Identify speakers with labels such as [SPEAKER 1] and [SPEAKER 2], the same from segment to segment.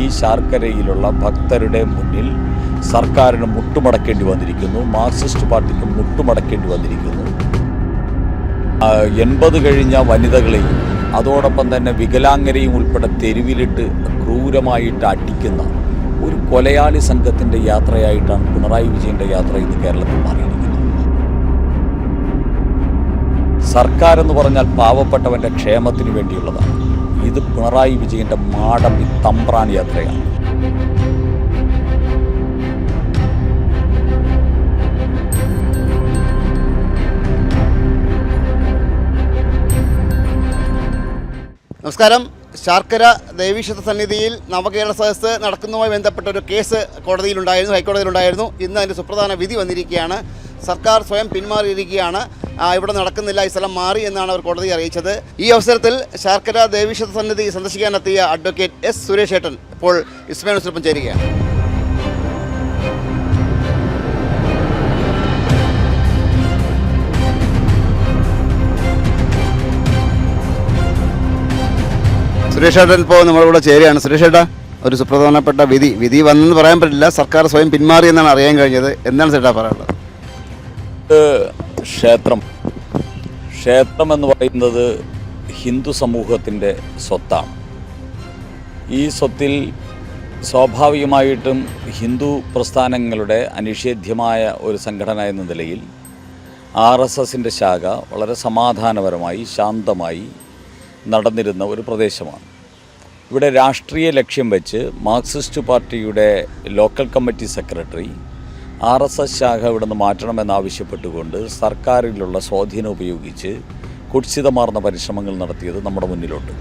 [SPEAKER 1] ഈ ശാർക്കരയിലുള്ള ഭക്തരുടെ മുന്നിൽ സർക്കാരിന് മുട്ടുമടക്കേണ്ടി വന്നിരിക്കുന്നു മാർക്സിസ്റ്റ് പാർട്ടിക്ക് മുട്ടുമടക്കേണ്ടി വന്നിരിക്കുന്നു. എൺപത് കഴിഞ്ഞ വനിതകളെയും അതോടൊപ്പം തന്നെ വികലാംഗരെയും ഉൾപ്പെടെ തെരുവിലിട്ട് ക്രൂരമായിട്ട് അടിക്കുന്ന ഒരു കൊലയാളി സംഘത്തിന്റെ യാത്രയായിട്ടാണ് പിണറായി വിജയന്റെ യാത്ര ഇന്ന് കേരളത്തിൽ മാറിയിരിക്കുന്നത്. സർക്കാർ എന്ന് പറഞ്ഞാൽ പാവപ്പെട്ടവന്റെ ക്ഷേമത്തിന് വേണ്ടിയുള്ളതാണ്. ഇത് പിണറായി വിജയന്റെ ഈ തമ്പ്രാൻ യാത്രയാണ്.
[SPEAKER 2] നമസ്കാരം. ശാർക്കര ദേവീക്ഷേത്ര സന്നിധിയിൽ നവകേരള സദസ്സ് നടക്കുന്നതുമായി ബന്ധപ്പെട്ട ഒരു കേസ് കോടതിയിലുണ്ടായിരുന്നു ഹൈക്കോടതിയിലുണ്ടായിരുന്നു. ഇന്ന് അതിന്റെ സുപ്രധാന വിധി വന്നിരിക്കുകയാണ്. സർക്കാർ സ്വയം പിന്മാറിയിരിക്കുകയാണ്. ഇവിടെ നടക്കുന്നില്ല. ഈ സ്ഥലം മാറി എന്നാണ് അവർ കോടതി അറിയിച്ചത്. ഈ അവസരത്തിൽ ശാർക്കര ദേവീക്ഷേത്ര സന്നിധി സന്ദർശിക്കാനെത്തിയ അഡ്വക്കേറ്റ് എസ് സുരേഷ് ഏട്ടൻ ഇപ്പോൾ ഇസ്മേനുസൊപ്പം ചേരുകയാണ്. സുരേഷ് ഏട്ടൻ ഇപ്പോൾ നമ്മളിവിടെ ചേരുകയാണ്. സുരേഷ് ഒരു സുപ്രധാനപ്പെട്ട വിധി. വിധി വന്നെന്ന് പറയാൻ പറ്റില്ല. സർക്കാർ സ്വയം പിന്മാറി എന്നാണ് അറിയാൻ കഴിഞ്ഞത്. എന്താണ് ചേട്ടാ പറയാനുള്ളത്?
[SPEAKER 1] ക്ഷേത്രം. ക്ഷേത്രം എന്ന് പറയുന്നത് ഹിന്ദു സമൂഹത്തിന്റെ സ്വത്താണ്. ഈ സ്വത്തിൽ സ്വാഭാവികമായിട്ടും ഹിന്ദു പ്രസ്ഥാനങ്ങളുടെ അനിഷേധ്യമായ ഒരു സംഘടന എന്ന നിലയിൽ ആർ എസ് എസിന്റെ ശാഖ വളരെ സമാധാനപരമായി ശാന്തമായി നടന്നിരുന്ന ഒരു പ്രദേശമാണ്. ഇവിടെ രാഷ്ട്രീയ ലക്ഷ്യം വെച്ച് മാർക്സിസ്റ്റ് പാർട്ടിയുടെ local committee secretary R S S shakha ഇവിടെ നിന്ന് മാറ്റണമെന്നാവശ്യപ്പെട്ടുകൊണ്ട് സർക്കാരിലുള്ള സ്വാധീനം ഉപയോഗിച്ച് കുത്സിതമാർന്ന പരിശ്രമങ്ങൾ നടത്തിയത് നമ്മുടെ മുന്നിലുണ്ട്.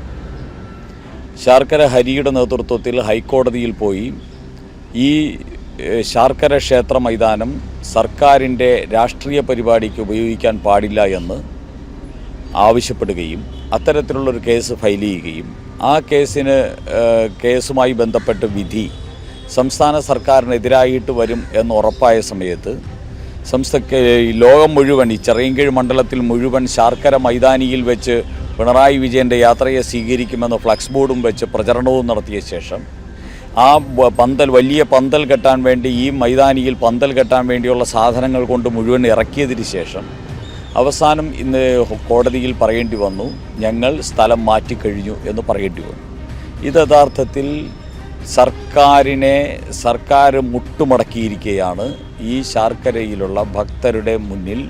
[SPEAKER 1] ശാർക്കര ഹരിയുടെ നേതൃത്വത്തിൽ ഹൈക്കോടതിയിൽ പോയി ഈ ശാർക്കര ക്ഷേത്ര മൈതാനം സർക്കാരിന്റെ രാഷ്ട്രീയ പരിപാടിക്ക് ഉപയോഗിക്കാൻ പാടില്ല എന്ന് ആവശ്യപ്പെടുകയും അത്തരത്തിലുള്ളൊരു കേസ് ഫയൽ ചെയ്യുകയും ആ കേസിന് കേസുമായി ബന്ധപ്പെട്ട് വിധി സംസ്ഥാന സർക്കാരിനെതിരായിട്ട് വരും എന്ന് ഉറപ്പായ സമയത്ത് സംസ്ഥ ലോകം മുഴുവൻ ഈ ചെറിയൻകീഴ് മണ്ഡലത്തിൽ മുഴുവൻ ശാർക്കര മൈതാനിയിൽ വെച്ച് പിണറായി വിജയന്റെ യാത്രയെ സ്വീകരിക്കുമെന്ന് ഫ്ലക്സ് ബോർഡും വെച്ച് പ്രചരണവും നടത്തിയ ശേഷം ആ പന്തൽ വലിയ പന്തൽ കെട്ടാൻ വേണ്ടി ഈ മൈതാനിയിൽ പന്തൽ കെട്ടാൻ വേണ്ടിയുള്ള സാധനങ്ങൾ കൊണ്ട് മുഴുവൻ ഇറക്കിയതിന് ശേഷം അവസാനം ഇന്ന് കോടതിയിൽ പറയേണ്ടി വന്നു ഞങ്ങൾ സ്ഥലം മാറ്റിക്കഴിഞ്ഞു എന്ന് പറയേണ്ടി വന്നു. ഇത് യഥാർത്ഥത്തിൽ സർക്കാരിനെ സർക്കാർ മുട്ടുമടക്കിയിരിക്കുകയാണ് ഈ ശാർക്കരയിലുള്ള ഭക്തരുടെ മുന്നിൽ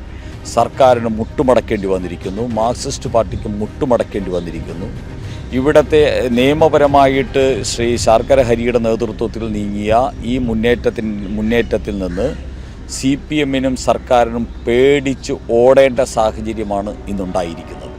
[SPEAKER 1] സർക്കാരിന് മുട്ടുമടക്കേണ്ടി വന്നിരിക്കുന്നു. മാർക്സിസ്റ്റ് പാർട്ടിക്ക് മുട്ടുമടക്കേണ്ടി വന്നിരിക്കുന്നു. ഇവിടത്തെ നിയമപരമായിട്ട് ശ്രീ ശാർക്കര ഹരിയുടെ നേതൃത്വത്തിൽ നീങ്ങിയ ഈ മുന്നേറ്റത്തിൻ മുന്നേറ്റത്തിൽ നിന്ന് സി പി എമ്മിനും സർക്കാരിനും പേടിച്ച് ഓടേണ്ട സാഹചര്യമാണ് ഇന്നുണ്ടായിരിക്കുന്നത്.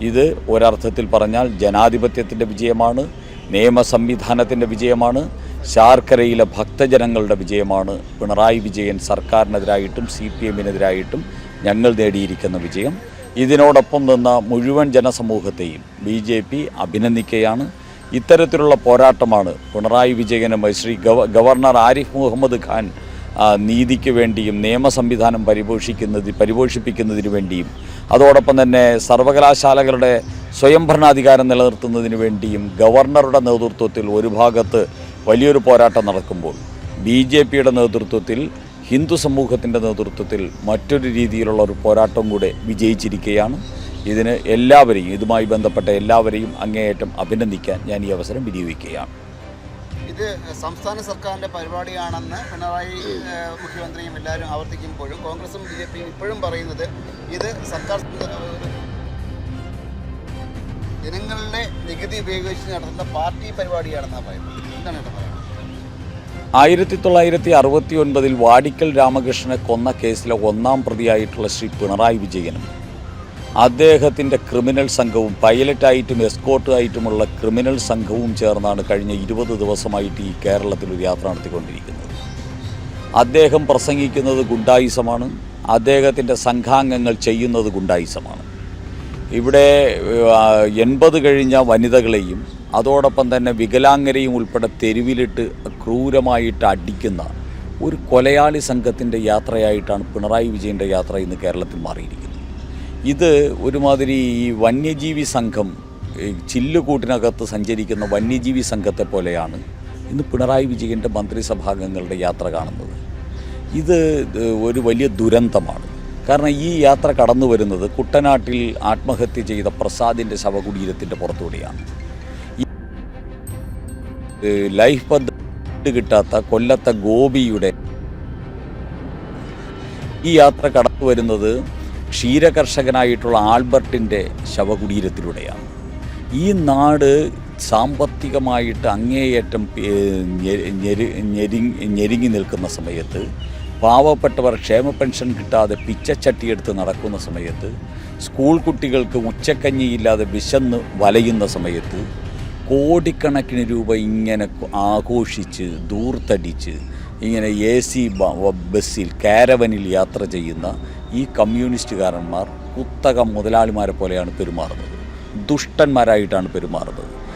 [SPEAKER 1] ഇത് ഒരർത്ഥത്തിൽ പറഞ്ഞാൽ ജനാധിപത്യത്തിന്റെ വിജയമാണ്. നിയമ സംവിധാനത്തിന്റെ വിജയമാണ് ശാർക്കരയിലെ ഭക്തജനങ്ങളുടെ വിജയമാണ് പിണറായി വിജയൻ സർക്കാരിനെതിരായിട്ടും സി പി എമ്മിനെതിരായിട്ടും ഞങ്ങൾ നേടിയിരിക്കുന്ന വിജയം. ഇതിനോടൊപ്പം നിന്ന മുഴുവൻ ജനസമൂഹത്തെയും ബി ജെ പി അഭിനന്ദിക്കുകയാണ് ഇത്തരത്തിലുള്ള പോരാട്ടമാണ് പിണറായി വിജയനും ശ്രീ ഗവർണർ ആരിഫ് മുഹമ്മദ് ഖാൻ നീതിക്ക് വേണ്ടിയും നിയമ സംവിധാനം പരിപോഷിക്കുന്നത് പരിപോഷിപ്പിക്കുന്നതിന് വേണ്ടിയും അതോടൊപ്പം തന്നെ സർവകലാശാലകളുടെ സ്വയംഭരണാധികാരം നിലനിർത്തുന്നതിന് വേണ്ടിയും ഗവർണറുടെ നേതൃത്വത്തിൽ ഒരു ഭാഗത്ത് വലിയൊരു പോരാട്ടം നടക്കുമ്പോൾ ബി ജെ പിയുടെ നേതൃത്വത്തിൽ ഹിന്ദു സമൂഹത്തിന്റെ നേതൃത്വത്തിൽ മറ്റൊരു രീതിയിലുള്ള ഒരു പോരാട്ടം കൂടെ വിജയിച്ചിരിക്കുകയാണ്. ഇതിന് എല്ലാവരെയും ഇതുമായി ബന്ധപ്പെട്ട എല്ലാവരെയും അങ്ങേയറ്റം അഭിനന്ദിക്കാൻ ഞാൻ ഈ അവസരം വിനിയോഗിക്കുകയാണ്.
[SPEAKER 2] ഇത് സംസ്ഥാന സർക്കാരിന്റെ പരിപാടിയാണെന്ന് പിണറായി മുഖ്യമന്ത്രിയും എല്ലാവരും ആവർത്തിക്കുമ്പോഴും കോൺഗ്രസും ബി ജെ പിയും ഇപ്പോഴും പറയുന്നത് ഇത് സർക്കാർ ജനങ്ങളുടെ നികുതി ഉപയോഗിച്ച് നടത്തുന്ന പാർട്ടി പരിപാടിയാണെന്നാണ് പറയുന്നത്. എന്താണ് പറയുന്നത്?
[SPEAKER 1] ആയിരത്തി തൊള്ളായിരത്തി അറുപത്തി ഒൻപതിൽ വാടിക്കൽ രാമകൃഷ്ണനെ കൊന്ന കേസിലെ ഒന്നാം പ്രതിയായിട്ടുള്ള ശ്രീ പിണറായി വിജയനും അദ്ദേഹത്തിന്റെ ക്രിമിനൽ സംഘവും പൈലറ്റായിട്ടും എസ്കോർട്ടായിട്ടുമുള്ള ക്രിമിനൽ സംഘവും ചേർന്നാണ് കഴിഞ്ഞ ഇരുപത് ദിവസമായിട്ട് ഈ കേരളത്തിൽ ഒരു യാത്ര നടത്തിക്കൊണ്ടിരിക്കുന്നത്. അദ്ദേഹം പ്രസംഗിക്കുന്നത് ഗുണ്ടായിസമാണ്. അദ്ദേഹത്തിന്റെ സംഘാംഗങ്ങൾ ചെയ്യുന്നത് ഗുണ്ടായിസമാണ്. ഇവിടെ എൺപത് കഴിഞ്ഞ വനിതകളെയും അതോടൊപ്പം തന്നെ വികലാംഗരെയും ഉൾപ്പെടെ തെരുവിലിട്ട് ക്രൂരമായിട്ട് അടിക്കുന്ന ഒരു കൊലയാളി സംഘത്തിന്റെ യാത്രയായിട്ടാണ് പിണറായി വിജയന്റെ യാത്ര ഇന്ന് കേരളത്തിൽ മാറിയിരിക്കുന്നത്. ഇത് ഒരുമാതിരി ഈ വന്യജീവി സംഘം ചില്ലുകൂട്ടിനകത്ത് സഞ്ചരിക്കുന്ന വന്യജീവി സംഘത്തെ പോലെയാണ് ഇന്ന് പിണറായി വിജയന്റെ മന്ത്രിസഭാംഗങ്ങളുടെ യാത്ര കാണുന്നത്. ഇത് ഒരു വലിയ ദുരന്തമാണ്. കാരണം ഈ യാത്ര കടന്നു വരുന്നത് കുട്ടനാട്ടിൽ ആത്മഹത്യ ചെയ്ത പ്രസാദിന്റെ ശവകുടീരത്തിന്റെ പുറത്തുകൂടിയാണ്. ലൈഫ് പദ്ധതി കിട്ടാത്ത കൊല്ലത്തെ ഗോപിയുടെ ഈ യാത്ര കടന്നു വരുന്നത് ക്ഷീരകർഷകനായിട്ടുള്ള ആൽബർട്ടിന്റെ ശവകുടീരത്തിലൂടെയാണ്. ഈ നാട് സാമ്പത്തികമായിട്ട് അങ്ങേയറ്റം ഞെരുങ്ങി നിൽക്കുന്ന സമയത്ത് പാവപ്പെട്ടവർ ക്ഷേമ പെൻഷൻ കിട്ടാതെ പിച്ചച്ചട്ടിയെടുത്ത് നടക്കുന്ന സമയത്ത് സ്കൂൾ കുട്ടികൾക്ക് ഉച്ചക്കഞ്ഞിയില്ലാതെ വിശന്ന് വലയുന്ന സമയത്ത് കോടിക്കണക്കിന് രൂപ ഇങ്ങനെ ആഘോഷിച്ച് ദൂർത്തടിച്ച് ഇങ്ങനെ എ സി ബസ്സിൽ കാരവനിൽ യാത്ര ചെയ്യുന്ന ഈ കമ്മ്യൂണിസ്റ്റുകാരന്മാർ കുത്തക മുതലാളിമാരെ പോലെയാണ് പെരുമാറുന്നത്. ദുഷ്ടന്മാരായിട്ടാണ് പെരുമാറുന്നത്.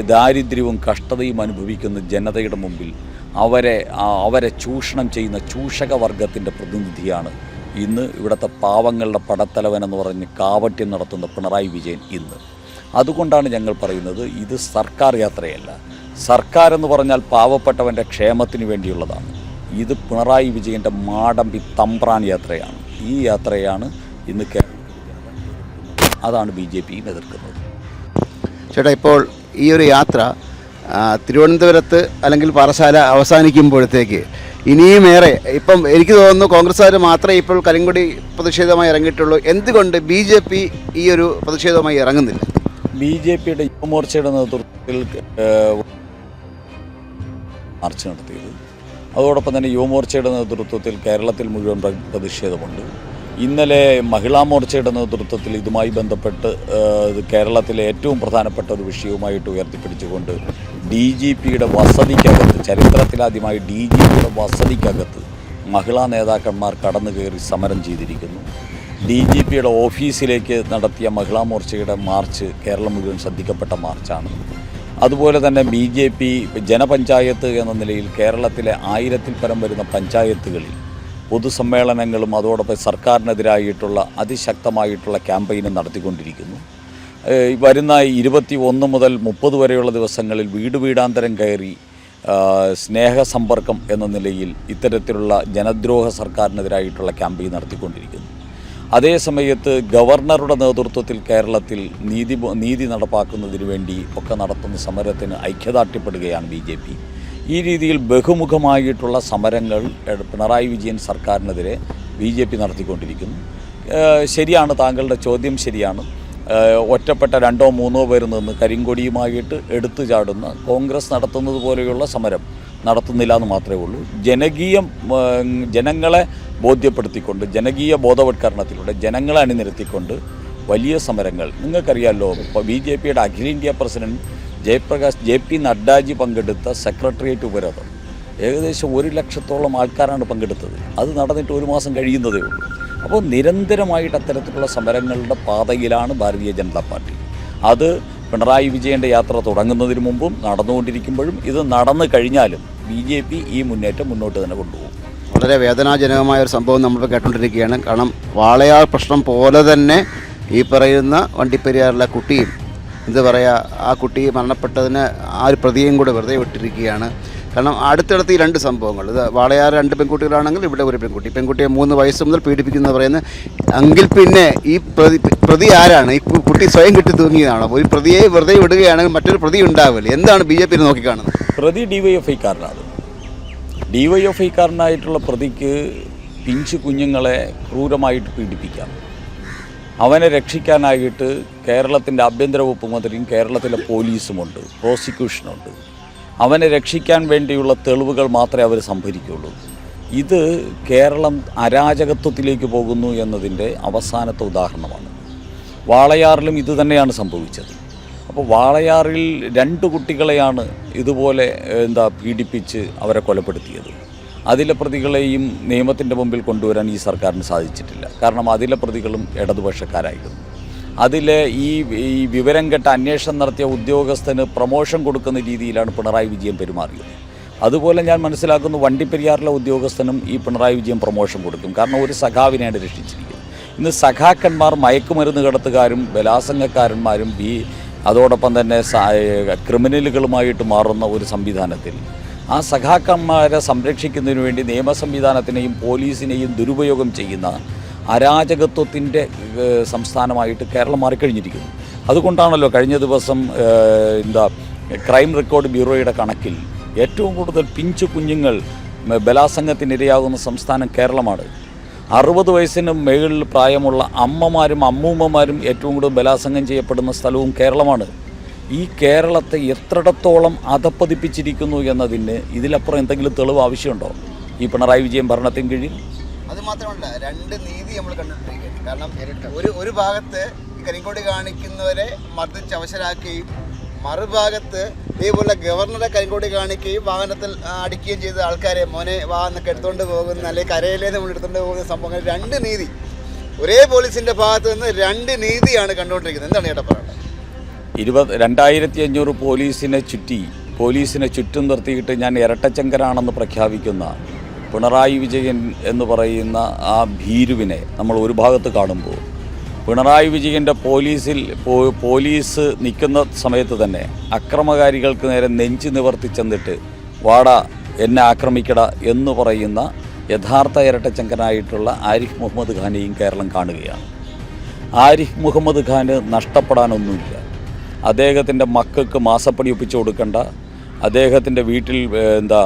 [SPEAKER 1] ദാരിദ്ര്യവും കഷ്ടതയും അനുഭവിക്കുന്ന ജനതയുടെ മുമ്പിൽ അവരെ അവരെ ചൂഷണം ചെയ്യുന്ന ചൂഷക വർഗത്തിന്റെ പ്രതിനിധിയാണ് ഇന്ന് ഇവിടുത്തെ പാവങ്ങളുടെ പടത്തലവൻ എന്ന് പറഞ്ഞ് കാവട്യം നടത്തുന്ന പിണറായി വിജയൻ ഇന്ന്. അതുകൊണ്ടാണ് ഞങ്ങൾ പറയുന്നത് ഇത് സർക്കാർ യാത്രയല്ല. സർക്കാർ എന്ന് പറഞ്ഞാൽ പാവപ്പെട്ടവന്റെ ക്ഷേമത്തിന് വേണ്ടിയുള്ളതാണ്. ഇത് പിണറായി വിജയന്റെ മാടമ്പി തമ്പ്രാൻ യാത്രയാണ്. ഈ യാത്രയാണ് ഇന്ന് കേരളത്തിൽ അതാണ് ബി ജെ പിയും എതിർക്കുന്നത്.
[SPEAKER 2] ചേട്ടാ ഇപ്പോൾ ഈ ഒരു യാത്ര തിരുവനന്തപുരത്ത് അല്ലെങ്കിൽ പാറശാല അവസാനിക്കുമ്പോഴത്തേക്ക് ഇനിയുമേറെ ഇപ്പം എനിക്ക് തോന്നുന്നു കോൺഗ്രസ്സുകാർ മാത്രമേ ഇപ്പോൾ കരിങ്കൊടി പ്രതിഷേധമായി ഇറങ്ങിയിട്ടുള്ളൂ. എന്തുകൊണ്ട് ബി ജെ പി ഈ ഒരു പ്രതിഷേധമായി ഇറങ്ങുന്നില്ല?
[SPEAKER 1] ബി ജെ പിയുടെ യുവമോർച്ചയുടെ നേതൃത്വത്തിൽ മാർച്ച് നടത്തിയത് അതോടൊപ്പം തന്നെ യുവമോർച്ചയുടെ നേതൃത്വത്തിൽ കേരളത്തിൽ മുഴുവൻ പ്ര- പ്രതിഷേധമുണ്ട്. ഇന്നലെ മഹിളാ മോർച്ചയുടെ നേതൃത്വത്തിൽ ഇതുമായി ബന്ധപ്പെട്ട് കേരളത്തിലെ ഏറ്റവും പ്രധാനപ്പെട്ട ഒരു വിഷയവുമായിട്ട് ഉയർത്തിപ്പിടിച്ചുകൊണ്ട് ഡി ജി പിയുടെ വസതിക്കകത്ത് ചരിത്രത്തിലാദ്യമായി ഡി ജി പിയുടെ വസതിക്കകത്ത് മഹിളാ നേതാക്കന്മാർ കടന്നു കയറി സമരം ചെയ്തിരിക്കുന്നു. ഡി ജി പിയുടെ ഓഫീസിലേക്ക് നടത്തിയ മഹിളാ മോർച്ചയുടെ മാർച്ച് കേരളം മുഴുവൻ ശ്രദ്ധിക്കപ്പെട്ട മാർച്ചാണ്. അതുപോലെ തന്നെ ബി ജെ പി ജനപഞ്ചായത്ത് എന്ന നിലയിൽ കേരളത്തിലെ ആയിരത്തിൽ പരം വരുന്ന പഞ്ചായത്തുകളിൽ പൊതുസമ്മേളനങ്ങളും അതോടൊപ്പം സർക്കാരിനെതിരായിട്ടുള്ള അതിശക്തമായിട്ടുള്ള ക്യാമ്പയിനും നടത്തിക്കൊണ്ടിരിക്കുന്നു. വരുന്ന ഇരുപത്തി ഒന്ന് മുതൽ മുപ്പത് വരെയുള്ള ദിവസങ്ങളിൽ വീട് വീടാന്തരം കയറി സ്നേഹസമ്പർക്കം എന്ന നിലയിൽ ഇത്തരത്തിലുള്ള ജനദ്രോഹ സർക്കാരിനെതിരായിട്ടുള്ള ക്യാമ്പയിൻ നടത്തിക്കൊണ്ടിരിക്കുന്നു. അതേ സമയത്ത് ഗവർണറുടെ നേതൃത്വത്തിൽ കേരളത്തിൽ നീതി നീതി നടപ്പാക്കുന്നതിന് വേണ്ടി ഒക്കെ നടത്തുന്ന സമരത്തിന് ഐക്യദാർഢ്യപ്പെടുകയാണ് ബി ജെ പി. ഈ രീതിയിൽ ബഹുമുഖമായിട്ടുള്ള സമരങ്ങൾ പിണറായി വിജയൻ സർക്കാരിനെതിരെ ബി ജെ പി നടത്തിക്കൊണ്ടിരിക്കുന്നു. ശരിയാണ് താങ്കളുടെ ചോദ്യം ശരിയാണ്. ഒറ്റപ്പെട്ട രണ്ടോ മൂന്നോ പേർ നിന്ന് കരിങ്കൊടിയുമായിട്ട് എടുത്തു ചാടുന്ന കോൺഗ്രസ് നടത്തുന്നത് പോലെയുള്ള സമരം നടത്തുന്നില്ല എന്ന് മാത്രമേ ഉള്ളൂ. ജനകീയം ജനങ്ങളെ ബോധ്യപ്പെടുത്തിക്കൊണ്ട് ജനകീയ ബോധവത്കരണത്തിലൂടെ ജനങ്ങളെ അണിനിരത്തിക്കൊണ്ട് വലിയ സമരങ്ങൾ. നിങ്ങൾക്കറിയാമല്ലോ ഇപ്പോൾ ബി ജെ പിയുടെ അഖിലേന്ത്യാ president Jayaprakash J P Naddaji പങ്കെടുത്ത സെക്രട്ടേറിയറ്റ് ഉപരോധം. ഏകദേശം ഒരു ലക്ഷത്തോളം ആൾക്കാരാണ് പങ്കെടുത്തത്. അത് നടന്നിട്ട് ഒരു മാസം കഴിയുന്നതേ ഉള്ളൂ. അപ്പോൾ നിരന്തരമായിട്ട് അത്തരത്തിലുള്ള സമരങ്ങളുടെ പാതയിലാണ് ഭാരതീയ ജനതാ പാർട്ടി. അത് പിണറായി വിജയന്റെ യാത്ര തുടങ്ങുന്നതിന് മുമ്പും നടന്നുകൊണ്ടിരിക്കുമ്പോഴും ഇത് നടന്നു കഴിഞ്ഞാലും ബി ജെ പി ഈ മുന്നേറ്റം മുന്നോട്ട് തന്നെ കൊണ്ടുപോകും.
[SPEAKER 2] വളരെ വേദനാജനകമായ ഒരു സംഭവം നമ്മൾ കേട്ടുകൊണ്ടിരിക്കുകയാണ് കാരണം വാളയാർ പ്രശ്നം പോലെ തന്നെ ഈ പറയുന്ന വണ്ടിപ്പെരിയാറിലെ കുട്ടിയും എന്താ പറയുക ആ കുട്ടി മരണപ്പെട്ടതിന് ആ ഒരു പ്രതിയും കൂടെ വെറുതെ വിട്ടിരിക്കുകയാണ്. കാരണം അടുത്തടുത്ത് ഈ രണ്ട് സംഭവങ്ങൾ ഇത് വാളയാർ രണ്ട് പെൺകുട്ടികളാണെങ്കിൽ ഇവിടെ ഒരു പെൺകുട്ടി പെൺകുട്ടിയെ മൂന്ന് വയസ്സ് മുതൽ പീഡിപ്പിക്കുന്ന പറയുന്നത് എങ്കിൽ പിന്നെ ഈ പ്രതി പ്രതി ആരാണ്? ഈ കുട്ടി സ്വയം കിട്ടി തൂങ്ങിയതാണോ? ഒരു പ്രതിയെ വെറുതെ വിടുകയാണെങ്കിൽ മറ്റൊരു പ്രതി ഉണ്ടാവില്ല? എന്താണ് ബി ജെ പി നോക്കിക്കാണുന്നത്?
[SPEAKER 1] പ്രതി ഡി വൈ എഫ് ഐക്കാരനാണ്. ഡി വൈ എഫ് ഐക്കാരനായിട്ടുള്ള പ്രതിക്ക് പിഞ്ച് കുഞ്ഞുങ്ങളെ ക്രൂരമായിട്ട് പീഡിപ്പിക്കാം. അവനെ രക്ഷിക്കാനായിട്ട് കേരളത്തിന്റെ ആഭ്യന്തര വകുപ്പ് മന്ത്രിയും കേരളത്തിലെ പോലീസുമുണ്ട് പ്രോസിക്യൂഷനുണ്ട്. അവനെ രക്ഷിക്കാൻ വേണ്ടിയുള്ള തെളിവുകൾ മാത്രമേ അവർ സംഭരിക്കുകയുള്ളൂ. ഇത് കേരളം അരാജകത്വത്തിലേക്ക് പോകുന്നു എന്നതിന്റെ അവസാനത്തെ ഉദാഹരണമാണ്. വാളയാറിലും ഇതുതന്നെയാണ് സംഭവിച്ചത്. അപ്പോൾ വാളയാറിൽ രണ്ട് കുട്ടികളെയാണ് ഇതുപോലെ എന്താ പീഡിപ്പിച്ച് അവരെ കൊലപ്പെടുത്തിയത്. അതിലെ പ്രതികളെയും നിയമത്തിന്റെ മുമ്പിൽ കൊണ്ടുവരാൻ ഈ സർക്കാരിന് സാധിച്ചിട്ടില്ല. കാരണം അതിലെ പ്രതികളും ഇടതുപക്ഷക്കാരായിരുന്നു. അതിലെ ഈ ഈ വിവരം കെട്ട അന്വേഷണം നടത്തിയ ഉദ്യോഗസ്ഥന് പ്രമോഷൻ കൊടുക്കുന്ന രീതിയിലാണ് പിണറായി വിജയൻ പെരുമാറിയത്. അതുപോലെ ഞാൻ മനസ്സിലാക്കുന്നു വണ്ടിപ്പെരിയാറിലെ ഉദ്യോഗസ്ഥനും ഈ പിണറായി വിജയൻ പ്രമോഷൻ കൊടുക്കും. കാരണം ഒരു സഖാവിനെയാണ് രക്ഷിച്ചിരിക്കുന്നത്. ഇന്ന് സഖാക്കന്മാർ മയക്കുമരുന്ന് കടത്തുകാരും ബലാസംഗക്കാരന്മാരും ബി അതോടൊപ്പം തന്നെ ക്രിമിനലുകളുമായിട്ട് മാറുന്ന ഒരു സംവിധാനത്തിൽ. ആ സഖാക്കന്മാരെ സംരക്ഷിക്കുന്നതിന് വേണ്ടി നിയമ സംവിധാനത്തിനെയും പോലീസിനെയും ദുരുപയോഗം ചെയ്യുന്ന അരാജകത്വത്തിന്റെ സംസ്ഥാനമായിട്ട് കേരളം മാറിക്കഴിഞ്ഞിരിക്കുന്നു. അതുകൊണ്ടാണല്ലോ കഴിഞ്ഞ ദിവസം എന്താ ക്രൈം റെക്കോർഡ് ബ്യൂറോയുടെ കണക്കിൽ ഏറ്റവും കൂടുതൽ പിഞ്ചു കുഞ്ഞുങ്ങൾ ബലാസംഗത്തിനിരയാകുന്ന സംസ്ഥാനം കേരളമാണ്. അറുപത് വയസ്സിന് മുകളിൽ പ്രായമുള്ള അമ്മമാരും അമ്മൂമ്മമാരും ഏറ്റവും കൂടുതൽ ബലാസംഗം ചെയ്യപ്പെടുന്ന സ്ഥലവും കേരളമാണ്. ഈ കേരളത്തെ എത്രയിടത്തോളം അധപ്പതിപ്പിച്ചിരിക്കുന്നു എന്നതിന് ഇതിലപ്പുറം എന്തെങ്കിലും തെളിവ് ആവശ്യമുണ്ടോ? ഈ പിണറായി വിജയൻ ഭരണത്തിന് കീഴിൽ?
[SPEAKER 2] അത് മാത്രമല്ല രണ്ട് നീതി നമ്മൾ കണ്ടിട്ടിരിക്കുകയാണ്. കാരണം ഒരു ഒരു ഭാഗത്ത് കരിങ്കോടി കാണിക്കുന്നവരെ മർദ്ദിച്ച് അവശരാക്കുകയും മറുഭാഗത്ത് ഇതേപോലെ ഗവർണറെ കൈകൂടി കാണിക്കുകയും വാഹനത്തിൽ അടിക്കുകയും ചെയ്ത ആൾക്കാരെ മോനെ വാഹനമൊക്കെ എടുത്തുകൊണ്ട് പോകുന്ന അല്ലെങ്കിൽ കരയിലേ നമ്മൾ എടുത്തുകൊണ്ട് പോകുന്ന സംഭവങ്ങൾ. രണ്ട് നീതി. ഒരേ പോലീസിന്റെ ഭാഗത്ത് നിന്ന് രണ്ട് നീതിയാണ് കണ്ടുകൊണ്ടിരിക്കുന്നത്. എന്താണ് ചേട്ടാ പറയുന്നത്
[SPEAKER 1] ഇരുപത് രണ്ടായിരത്തി അഞ്ഞൂറ് പോലീസിനെ ചുറ്റി പോലീസിനെ ചുറ്റും നിർത്തിയിട്ട് ഞാൻ ഇരട്ടച്ചങ്കരാണെന്ന് പ്രഖ്യാപിക്കുന്ന പിണറായി വിജയൻ എന്ന് പറയുന്ന ആ ഭീരുവിനെ നമ്മൾ ഒരു ഭാഗത്ത് കാണുമ്പോൾ പിണറായി വിജയന്റെ പോലീസിൽ പോലീസ് നിൽക്കുന്ന സമയത്ത് തന്നെ അക്രമകാരികൾക്ക് നേരെ നെഞ്ചു നിവർത്തി ചെന്നിട്ട് വാട എന്നെ ആക്രമിക്കട എന്ന് പറയുന്ന യഥാർത്ഥ ഇരട്ടച്ചങ്കനായിട്ടുള്ള ആരിഫ് മുഹമ്മദ് ഖാനെയും കേരളം കാണുകയാണ്. ആരിഫ് മുഹമ്മദ് ഖാന് നഷ്ടപ്പെടാനൊന്നുമില്ല. അദ്ദേഹത്തിന്റെ മക്കൾക്ക് മാസപ്പടി ഒപ്പിച്ചു കൊടുക്കണ്ട. അദ്ദേഹത്തിന്റെ വീട്ടിൽ എന്താ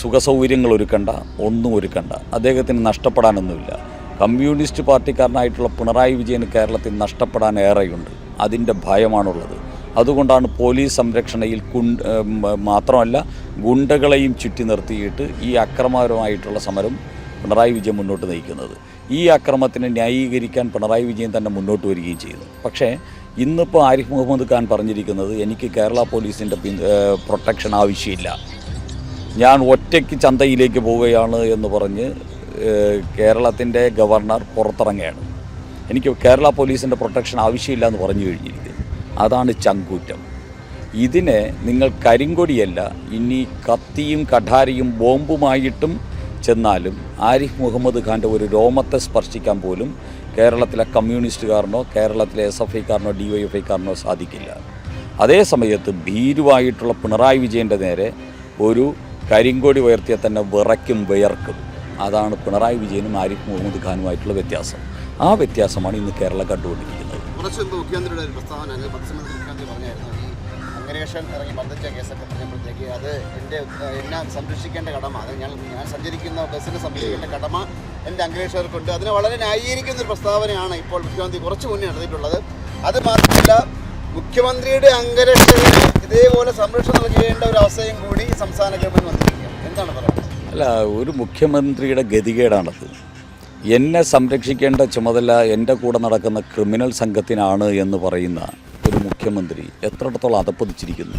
[SPEAKER 1] സുഖസൗകര്യങ്ങൾ ഒരുക്കണ്ട. ഒന്നും ഒരുക്കണ്ട. അദ്ദേഹത്തിന് നഷ്ടപ്പെടാനൊന്നുമില്ല. കമ്മ്യൂണിസ്റ്റ് പാർട്ടിക്കാരനായിട്ടുള്ള പിണറായി വിജയന് കേരളത്തിൽ നഷ്ടപ്പെടാൻ ഏറെയുണ്ട്. അതിന്റെ ഭയമാണുള്ളത്. അതുകൊണ്ടാണ് പോലീസ് സംരക്ഷണയിൽ കുണ്ട് മാത്രമല്ല ഗുണ്ടകളെയും ചുറ്റി നിർത്തിയിട്ട് ഈ അക്രമപരമായിട്ടുള്ള സമരം പിണറായി വിജയൻ മുന്നോട്ട് നയിക്കുന്നത്. ഈ അക്രമത്തിനെ ന്യായീകരിക്കാൻ പിണറായി വിജയൻ തന്നെ മുന്നോട്ട് വരികയും ചെയ്തു പക്ഷേ ഇന്നിപ്പോൾ ആരിഫ് മുഹമ്മദ് ഖാൻ പറഞ്ഞിരിക്കുന്നത് എനിക്ക് കേരള പോലീസിന്റെ പ്രൊട്ടക്ഷൻ ആവശ്യമില്ല. ഞാൻ ഒറ്റയ്ക്ക് ചന്തയിലേക്ക് പോവുകയാണ് എന്ന് പറഞ്ഞ് കേരളത്തിന്റെ ഗവർണർ പുറത്തിറങ്ങുകയാണ്. എനിക്ക് കേരള പോലീസിന്റെ പ്രൊട്ടക്ഷൻ ആവശ്യമില്ല എന്ന് പറഞ്ഞു കഴിഞ്ഞിരിക്കുന്നു. അതാണ് ചങ്കൂറ്റം. ഇതിനെ നിങ്ങൾ കരിങ്കൊടിയല്ല ഇനി കത്തിയും കഠാരിയും ബോംബുമായിട്ടും ചെന്നാലും ആരിഫ് മുഹമ്മദ് ഖാന്റെ ഒരു രോമത്തെ സ്പർശിക്കാൻ പോലും കേരളത്തിലെ കമ്മ്യൂണിസ്റ്റുകാരനോ കേരളത്തിലെ എസ് എഫ് ഐക്കാരനോ ഡി വൈ എഫ് ഐക്കാരനോ സാധിക്കില്ല. അതേ സമയത്ത് ഭീരുവായിട്ടുള്ള പിണറായി വിജയന്റെ നേരെ ഒരു കരിങ്കൊടി ഉയർത്തിയാൽ തന്നെ വിറയ്ക്കും വിയർക്കും. അതാണ് പിണറായി വിജയനും ആരിഫ് മുഹമ്മദ് ഖാനുമായിട്ടുള്ള വ്യത്യാസം. ആ വ്യത്യാസമാണ് ഇന്ന് കേരളം കണ്ടുകൊണ്ടിരിക്കുന്നത്.
[SPEAKER 2] മുഖ്യമന്ത്രിയുടെ ഒരു പ്രസ്താവന പറഞ്ഞായിരുന്നു. ഈ ഇറങ്ങി ഞാൻ അതിനെ വളരെ പ്രസ്താവനയാണ് ഇപ്പോൾ മുഖ്യമന്ത്രി കുറച്ച് മുഖ്യമന്ത്രിയുടെ ഇതേപോലെ സംരക്ഷണം നൽകേണ്ട ഒരു അവസ്ഥയും കൂടി സംസ്ഥാന ഗവൺമെന്റ് വന്നിരിക്കുകയാണ്. എന്താണ് പറയുന്നത്
[SPEAKER 1] അല്ല ഒരു മുഖ്യമന്ത്രിയുടെ ഗതികേടാണത്. എന്നെ സംരക്ഷിക്കേണ്ട ചുമതല എന്റെ കൂടെ നടക്കുന്ന ക്രിമിനൽ സംഘത്തിനാണ് എന്ന് പറയുന്ന ഒരു മുഖ്യമന്ത്രി എത്രത്തോളം അതപ്പതിച്ചിരിക്കുന്നു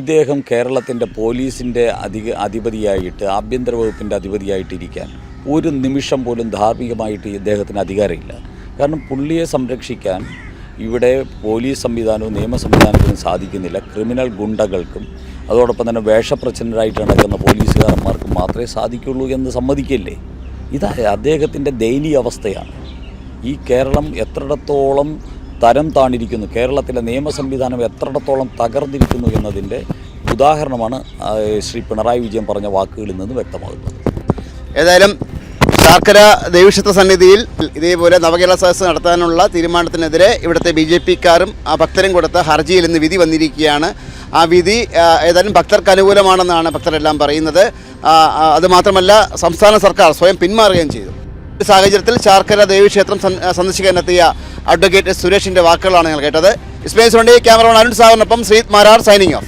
[SPEAKER 1] ഇദ്ദേഹം കേരളത്തിന്റെ പോലീസിന്റെ അധിക അധിപതിയായിട്ട് ആഭ്യന്തര വകുപ്പിന്റെ അധിപതിയായിട്ടിരിക്കാൻ ഒരു നിമിഷം പോലും ധാർമ്മികമായിട്ട് ഇദ്ദേഹത്തിന് അധികാരമില്ല. കാരണം പുള്ളിയെ സംരക്ഷിക്കാൻ ഇവിടെ പോലീസ് സംവിധാനവും നിയമ സംവിധാനത്തിനും സാധിക്കുന്നില്ല. ക്രിമിനൽ ഗുണ്ടകൾക്കും അതോടൊപ്പം തന്നെ വേഷപ്രച്ഛന്നരായിട്ട് നടക്കുന്ന പോലീസുകാരന്മാർക്ക് മാത്രമേ സാധിക്കുള്ളൂ എന്ന് സമ്മതിക്കില്ലേ? ഇത് അദ്ദേഹത്തിന്റെ ദയനീയ അവസ്ഥയാണ്. ഈ കേരളം എത്രയിടത്തോളം തരം താണിരിക്കുന്നു കേരളത്തിലെ നിയമ സംവിധാനം എത്രയിടത്തോളം തകർന്നിരിക്കുന്നു എന്നതിന്റെ ഉദാഹരണമാണ് ശ്രീ പിണറായി വിജയൻ പറഞ്ഞ വാക്കുകളിൽ നിന്ന് വ്യക്തമാകുന്നത്.
[SPEAKER 2] ഏതായാലും ശാർക്കര ദേവീക്ഷേത്ര സന്നിധിയിൽ ഇതേപോലെ നവകേരള സദസ്സ് നടത്താനുള്ള തീരുമാനത്തിനെതിരെ ഇവിടുത്തെ ബി ജെ പിക്കാരും ആ ഭക്തരും കൊടുത്ത ഹർജിയിൽ ഇന്ന് വിധി വന്നിരിക്കുകയാണ്. ആ വിധി ഏതായാലും ഭക്തർക്ക് അനുകൂലമാണെന്നാണ് ഭക്തരെല്ലാം പറയുന്നത്. ആ, ആ, അത് മാത്രമല്ല സംസ്ഥാന സർക്കാർ സ്വയം പിന്മാറുകയും ചെയ്തു. സാഹചര്യത്തിൽ ചാർക്കര ദേവീക്ഷേത്രം സന്ദ- സന്ദർശിക്കാനെത്തിയ അഡ്വക്കേറ്റ് സുരേഷിന്റെ വാക്കുകളാണ് ഞങ്ങൾ കേട്ടത്. ഇസ്മയിൽ സോണ്ടി ക്യാമറമാൻ അരുൺ സാഗറിനൊപ്പം ശ്രീത് മാരാർ സൈനിങ് ഓഫ്.